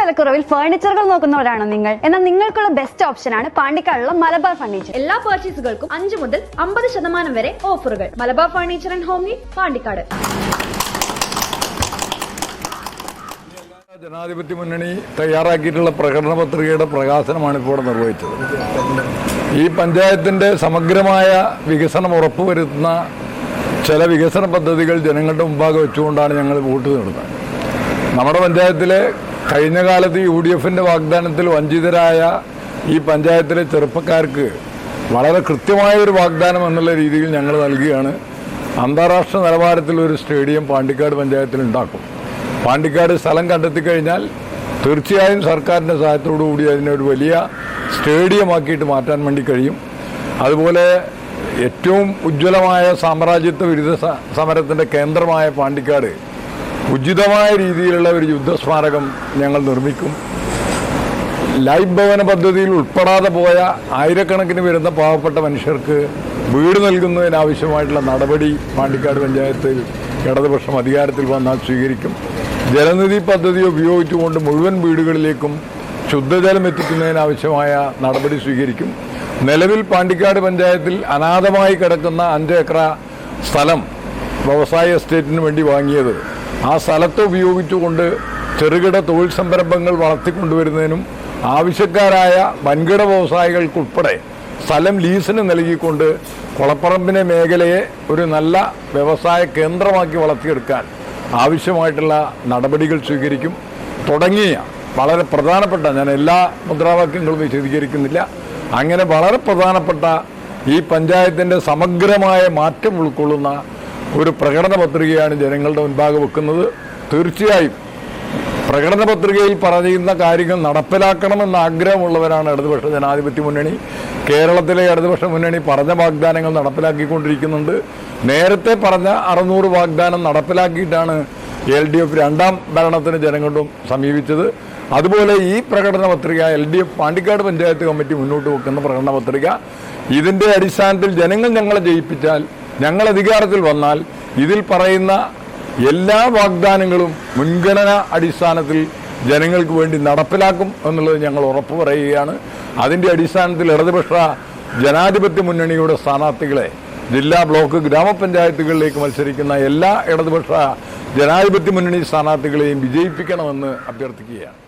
വിലക്കുറവിൽ ഫർണിച്ചറുകൾ നോക്കുന്നവരാണോ നിങ്ങൾ. എന്നാൽ നിങ്ങൾക്കുള്ള ബെസ്റ്റ് ഓപ്ഷൻ ആണ് പാണ്ടിക്കാടുള്ള മലബാർ ഫർണിച്ചർ എല്ലാ പർച്ചേസുകൾക്കും അഞ്ച് മുതൽ അമ്പത് ശതമാനം വരെ ഓഫറുകൾ Malabar furniture and home need Pandikkad. ജനാധിപത്യ മുന്നണി തയ്യാറാക്കിയിട്ടുള്ള പ്രകടന പത്രികയുടെ പ്രകാശനമാണ് ഇപ്പോൾ നിർവഹിച്ചത്. ഈ പഞ്ചായത്തിന്റെ സമഗ്രമായ വികസനം ഉറപ്പുവരുത്തുന്ന ചില വികസന പദ്ധതികൾ ജനങ്ങളുടെ മുമ്പാകെ വെച്ചുകൊണ്ടാണ് ഞങ്ങൾ വോട്ട് നേടുന്നത്. നമ്മുടെ പഞ്ചായത്തിലെ കഴിഞ്ഞ കാലത്ത് യു ഡി എഫിന്റെ വാഗ്ദാനത്തിൽ വഞ്ചിതരായ ഈ പഞ്ചായത്തിലെ ചെറുപ്പക്കാർക്ക് വളരെ കൃത്യമായ ഒരു വാഗ്ദാനം എന്നുള്ള രീതിയിൽ ഞങ്ങൾ നൽകുകയാണ്. അന്താരാഷ്ട്ര നിലവാരത്തിൽ ഒരു സ്റ്റേഡിയം പാണ്ടിക്കാട് പഞ്ചായത്തിൽ ഉണ്ടാക്കും. പാണ്ടിക്കാട് സ്ഥലം കണ്ടെത്തി കഴിഞ്ഞാൽ തീർച്ചയായും സർക്കാരിന്റെ സഹായത്തോടു കൂടി അതിനെ ഒരു വലിയ സ്റ്റേഡിയമാക്കിയിട്ട് മാറ്റാൻ വേണ്ടി കഴിയും. അതുപോലെ ഏറ്റവും ഉജ്ജ്വലമായ സാമ്രാജ്യത്വ വിരുദ്ധ സമരത്തിന്റെ കേന്ദ്രമായ പാണ്ടിക്കാട് ഉചിതമായ രീതിയിലുള്ള ഒരു യുദ്ധസ്മാരകം ഞങ്ങൾ നിർമ്മിക്കും. ലൈഫ് ഭവന പദ്ധതിയിൽ ഉൾപ്പെടാതെ പോയ ആയിരക്കണക്കിന് വരുന്ന പാവപ്പെട്ട മനുഷ്യർക്ക് വീട് നൽകുന്നതിനാവശ്യമായിട്ടുള്ള നടപടി പാണ്ടിക്കാട് പഞ്ചായത്തിൽ ഇടതുപക്ഷം അധികാരത്തിൽ വന്നാൽ സ്വീകരിക്കും. ജലനിധി പദ്ധതി ഉപയോഗിച്ചുകൊണ്ട് മുഴുവൻ വീടുകളിലേക്കും ശുദ്ധജലം എത്തിക്കുന്നതിനാവശ്യമായ നടപടി സ്വീകരിക്കും. നിലവിൽ പാണ്ടിക്കാട് പഞ്ചായത്തിൽ അനാഥമായി കിടക്കുന്ന അഞ്ച് ഏക്കർ സ്ഥലം വ്യവസായ എസ്റ്റേറ്റിന് വേണ്ടി വാങ്ങിയത്. ആ സ്ഥലത്ത് ഉപയോഗിച്ചുകൊണ്ട് ചെറുകിട തൊഴിൽ സംരംഭങ്ങൾ വളർത്തിക്കൊണ്ടുവരുന്നതിനും ആവശ്യക്കാരായ വൻകിട വ്യവസായികൾക്കുൾപ്പെടെ സ്ഥലം ലീസിന് നൽകിക്കൊണ്ട് കുളപ്പറമ്പിനെ മേഖലയെ ഒരു നല്ല വ്യവസായ കേന്ദ്രമാക്കി വളർത്തിയെടുക്കാൻ ആവശ്യമായിട്ടുള്ള നടപടികൾ സ്വീകരിക്കും. തുടങ്ങിയ വളരെ പ്രധാനപ്പെട്ട ഞാൻ എല്ലാ മുദ്രാവാക്യങ്ങളും വിശദീകരിക്കുന്നില്ല. അങ്ങനെ വളരെ പ്രധാനപ്പെട്ട ഈ പഞ്ചായത്തിന്റെ സമഗ്രമായ മാറ്റം ഉൾക്കൊള്ളുന്ന ഒരു പ്രകടന പത്രികയാണ് ജനങ്ങളുടെ മുൻപാകെ വെക്കുന്നത്. തീർച്ചയായും പ്രകടന പത്രികയിൽ പറയുന്ന കാര്യങ്ങൾ നടപ്പിലാക്കണമെന്ന് ആഗ്രഹമുള്ളവരാണ് ഇടതുപക്ഷ ജനാധിപത്യ മുന്നണി. കേരളത്തിലെ ഇടതുപക്ഷ മുന്നണി പറഞ്ഞ വാഗ്ദാനങ്ങൾ നടപ്പിലാക്കിക്കൊണ്ടിരിക്കുന്നുണ്ട്. നേരത്തെ പറഞ്ഞ അറുന്നൂറ് വാഗ്ദാനം നടപ്പിലാക്കിയിട്ടാണ് എൽ ഡി എഫ് രണ്ടാം ഭരണത്തിന് ജനങ്ങളും സമീപിച്ചത്. അതുപോലെ ഈ പ്രകടന പത്രിക L D F Pandikkad panchayat committee മുന്നോട്ട് വെക്കുന്ന പ്രകടന പത്രിക ഇതിന്റെ അടിസ്ഥാനത്തിൽ ജനങ്ങൾ ഞങ്ങളെ ജയിപ്പിച്ചാൽ ഞങ്ങൾ അധികാരത്തിൽ വന്നാൽ ഇതിൽ പറയുന്ന എല്ലാ വാഗ്ദാനങ്ങളും മുൻഗണനാ അടിസ്ഥാനത്തിൽ ജനങ്ങൾക്ക് വേണ്ടി നടപ്പിലാക്കും എന്നുള്ളത് ഞങ്ങൾ ഉറപ്പു പറയുകയാണ്. അതിന്റെ അടിസ്ഥാനത്തിൽ ഇടതുപക്ഷ ജനാധിപത്യ മുന്നണിയുടെ സ്ഥാനാർത്ഥികളെ ജില്ലാ ബ്ലോക്ക് ഗ്രാമപഞ്ചായത്തുകളിലേക്ക് മത്സരിക്കുന്ന എല്ലാ ഇടതുപക്ഷ ജനാധിപത്യ മുന്നണി സ്ഥാനാർത്ഥികളെയും വിജയിപ്പിക്കണമെന്ന് അഭ്യർത്ഥിക്കുകയാണ്.